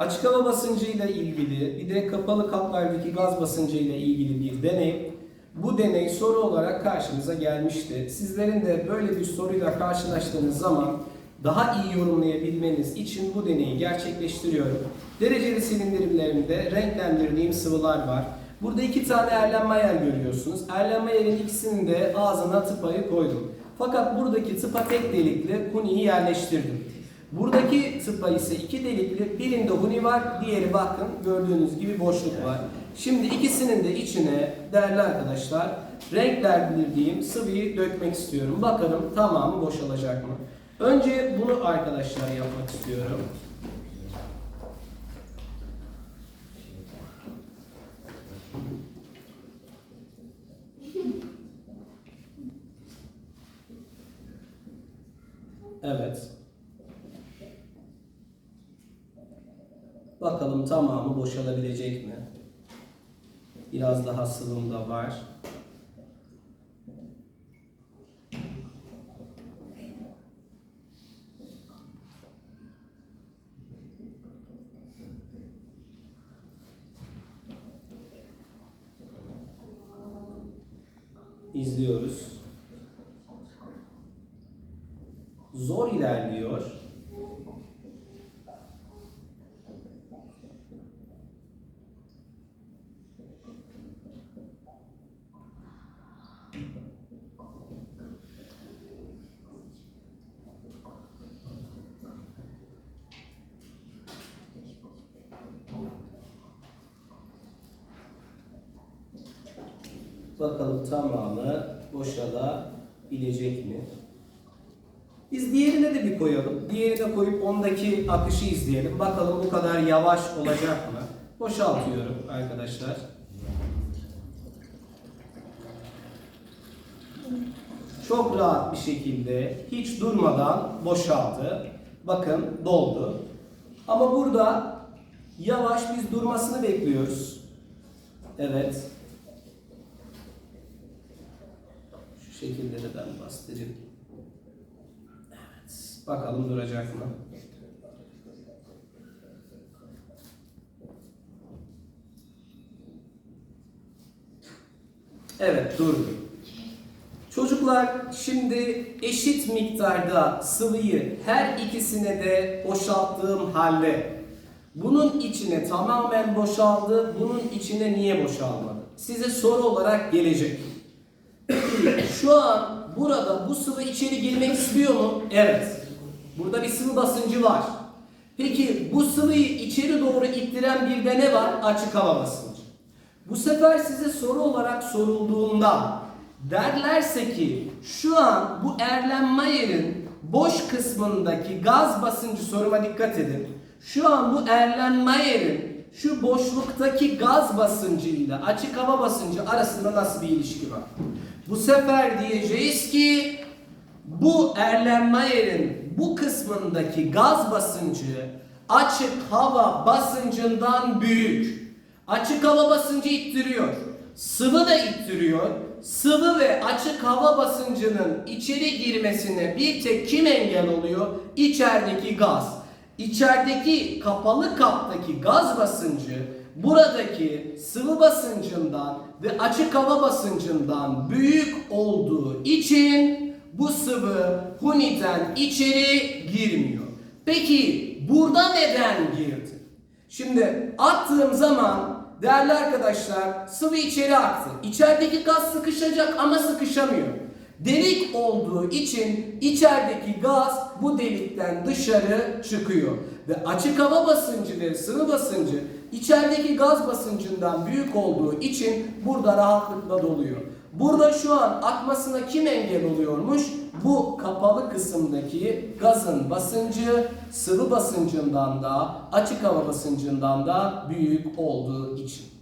Açık hava basıncıyla ilgili bir de kapalı kaplardaki gaz basıncıyla ilgili bir deney. Bu deney soru olarak karşımıza gelmişti. Sizlerin de böyle bir soruyla karşılaştığınız zaman daha iyi yorumlayabilmeniz için bu deneyi gerçekleştiriyorum. Dereceli silindirimlerimde renklendirdiğim sıvılar var. Burada iki tane Erlenmeyer görüyorsunuz. Erlenmeyer'in ikisinin de ağzına tıpayı koydum. Fakat buradaki tıpa tek delikli huniyi yerleştirdim. Buradaki tıpa ise iki delikli, birinde huni var, diğeri bakın gördüğünüz gibi boşluk var. Şimdi ikisinin de içine değerli arkadaşlar renklendirdiğim sıvıyı dökmek istiyorum. Bakalım tamamı boşalacak mı? Önce bunu arkadaşlar yapmak istiyorum. Evet. Bakalım tamamı boşalabilecek mi? Biraz daha sıvım da var. İzliyoruz. Zor ilerliyor. Bakalım tamamı boşalabilecek mi? Biz diğerine de bir koyalım. Diğerine koyup ondaki akışı izleyelim. Bakalım bu kadar yavaş olacak mı? Boşaltıyorum arkadaşlar. Çok rahat bir şekilde hiç durmadan boşaldı. Bakın doldu. Ama burada yavaş biz durmasını bekliyoruz. Evet. Ben bastırayım. Evet. Bakalım duracak mı? Evet durdu. Çocuklar şimdi eşit miktarda sıvıyı her ikisine de boşalttığım halde bunun içine tamamen boşaldı, bunun içine niye boşalmadı? Size soru olarak gelecek. Şu an burada bu sıvı içeri girmek istiyor mu? Evet. Burada bir sıvı basıncı var. Peki bu sıvıyı içeri doğru ittiren bir de ne var? Açık hava basıncı. Bu sefer size soru olarak sorulduğunda derlerse ki şu an bu Erlenmeyer'in boş kısmındaki gaz basıncı soruma dikkat edin. Şu an bu Erlenmeyer'in şu boşluktaki gaz basıncı ile açık hava basıncı arasında nasıl bir ilişki var? Bu sefer diyeceğiz ki bu Erlenmeyer'in bu kısmındaki gaz basıncı açık hava basıncından büyük. Açık hava basıncı ittiriyor. Sıvı da ittiriyor. Sıvı ve açık hava basıncının içeri girmesine bir tek kim engel oluyor? İçerideki gaz. İçerideki kapalı kaptaki gaz basıncı buradaki sıvı basıncından ve açık hava basıncından büyük olduğu için bu sıvı huniden içeri girmiyor. Peki burada neden girdi? Şimdi attığım zaman değerli arkadaşlar sıvı içeri aktı. İçerideki gaz sıkışacak ama sıkışamıyor. Delik olduğu için içerideki gaz bu delikten dışarı çıkıyor. Ve açık hava basıncı ve sıvı basıncı içerideki gaz basıncından büyük olduğu için burada rahatlıkla doluyor. Burada şu an akmasına kim engel oluyormuş? Bu kapalı kısımdaki gazın basıncı sıvı basıncından da açık hava basıncından da büyük olduğu için.